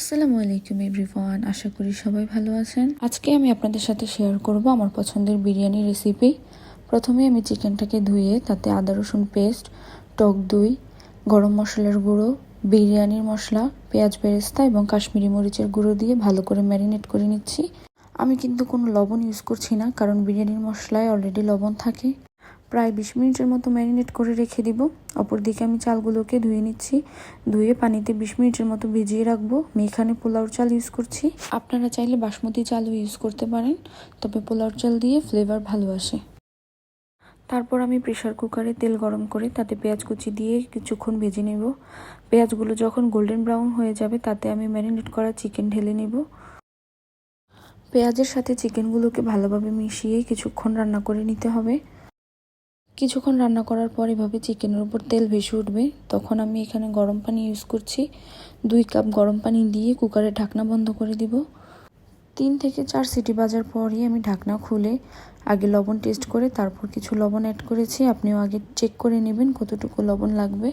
আসসালামু আলাইকুম এভরিওয়ান, আশা করি সবাই ভালো আছেন। আজকে আমি আপনাদের সাথে শেয়ার করব আমার পছন্দের বিরিয়ানি রেসিপি প্রথমে আমি চিকেনটাকে ধুয়ে তাতে আদা, রসুন পেস্ট টক দই, গরম মশলার গুঁড়ো, বিরিয়ানির মশলা, পেঁয়াজ বেরেস্তা এবং কাশ্মীরি মরিচের গুঁড়ো দিয়ে ভালো করে ম্যারিনেট করে নিচ্ছি। আমি কিন্তু কোনো লবণ ইউজ করছি না, কারণ বিরিয়ানির মশলায় অলরেডি লবণ থাকে। প্রায় বিশ মিনিটের মতো ম্যারিনেট করে রেখে দিব। অপরদিকে আমি চালগুলোকে ধুয়ে নিচ্ছি। ধুয়ে পানিতে বিশ মিনিটের মতো ভিজিয়ে রাখব। আমি এখানে পোলাওর চাল ইউজ করছি। আপনারা চাইলে বাসমতি চালও ইউজ করতে পারেন, তবে পোলাওর চাল দিয়ে ফ্লেভার ভালো আসে। তারপর আমি প্রেশার কুকারে তেল গরম করে তাতে পেঁয়াজ কুচি দিয়ে কিছুক্ষণ ভেজে নেব। পেঁয়াজগুলো যখন গোল্ডেন ব্রাউন হয়ে যাবে, তাতে আমি ম্যারিনেট করা চিকেন ঢেলে নেব। পেঁয়াজের সাথে চিকেনগুলোকে ভালোভাবে মিশিয়ে কিছুক্ষণ রান্না করে নিতে হবে। কিছুক্ষণ রান্না করার পর এভাবে চিকেনের উপর তেল ভেসে উঠবে। তখন আমি এখানে গরম পানি ইউজ করছি। দুই কাপ গরম পানি দিয়ে কুকারের ঢাকনা বন্ধ করে দিব। তিন থেকে চার সিটি বাজার পরই আমি ঢাকনা খুলে আগে লবণ টেস্ট করে তারপর কিছু লবণ অ্যাড করেছি। আপনিও আগে চেক করে নেবেন কতটুকু লবণ লাগবে।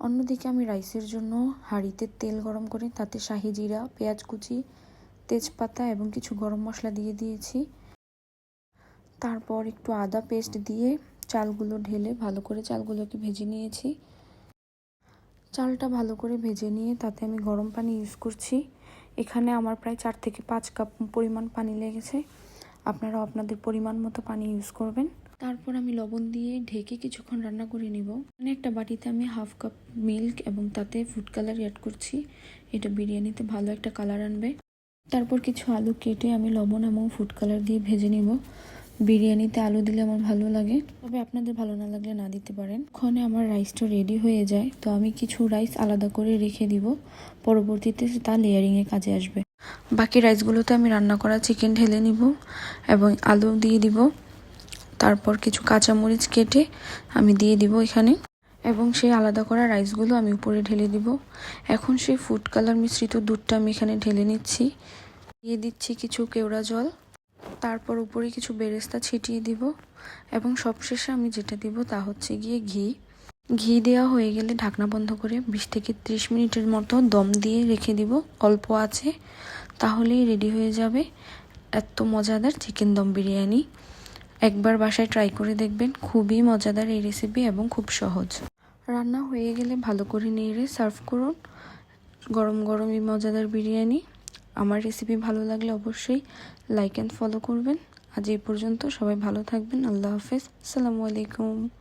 অন্যদিকে আমি রাইসের জন্য হাঁড়িতে তেল গরম করে তাতে শাহি জিরা, পেঁয়াজ কুচি, তেজপাতা এবং কিছু গরম মশলা দিয়ে দিয়েছি। তারপর একটু আদা পেস্ট দিয়ে চালগুলো ঢেলে ভালো করে চালগুলোকে ভেজে নিয়েছি। চালটা ভালো করে ভেজে নিয়ে তাতে আমি গরম পানি ইউজ করছি। এখানে আমার প্রায় চার থেকে পাঁচ কাপ পরিমাণ পানি লেগেছে। আপনারা আপনাদের পরিমাণ মতো পানি ইউজ করবেন। তারপর আমি লবণ দিয়ে ঢেকে কিছুক্ষণ রান্না করে নিব। মানে একটা বাটিতে আমি হাফ কাপ মিল্ক এবং তাতে ফুড কালার অ্যাড করছি। এটা বিরিয়ানিতে ভালো একটা কালার আনবে। তারপর কিছু আলু কেটে আমি লবণ এবং ফুড কালার দিয়ে ভেজে নিব। বিরিয়ানিতে আলু দিলে আমার ভালো লাগে। তবে আপনাদের ভালো না লাগলে না দিতে পারেন। ওখানে আমার রাইসটা রেডি হয়ে যায়। তো আমি কিছু রাইস আলাদা করে রেখে দিব। পরবর্তীতে তা লেয়ারিংয়ে কাজে আসবে। বাকি রাইসগুলোতে আমি রান্না করা চিকেন ঢেলে নিব এবং আলু দিয়ে দিব। তারপর কিছু কাঁচামরিচ কেটে আমি দিয়ে দিব এখানে। এবং সেই আলাদা করা রাইসগুলো আমি উপরে ঢেলে দিব। এখন সেই ফুড কালার মিশ্রিত দুধটা আমি এখানে ঢেলে নিচ্ছি। দিয়ে দিচ্ছি কিছু কেওড়া জল। তারপর উপরে কিছু বেরেস্তা ছিটিয়ে দিব এবং সবশেষে আমি যেটা দিব তা হচ্ছে গিয়ে ঘি। ঘি দেওয়া হয়ে গেলে ঢাকনা বন্ধ করে বিশ থেকে ত্রিশ মিনিটের মতো দম দিয়ে রেখে দিব। অল্প আছে, তাহলেই রেডি হয়ে যাবে এত মজাদার চিকেন দম বিরিয়ানি। একবার বাসায় ট্রাই করে দেখবেন, খুবই মজাদার এই রেসিপি এবং খুব সহজ। রান্না হয়ে গেলে ভালো করে নেড়ে সার্ভ করুন। গরম গরম এই মজাদার বিরিয়ানি। আমার রেসিপি ভালো লাগলে অবশ্যই লাইক অ্যান্ড ফলো করবেন। আজ এই পর্যন্ত সবাই ভালো থাকবেন। আল্লাহ হাফেজ। আসসালামু আলাইকুম।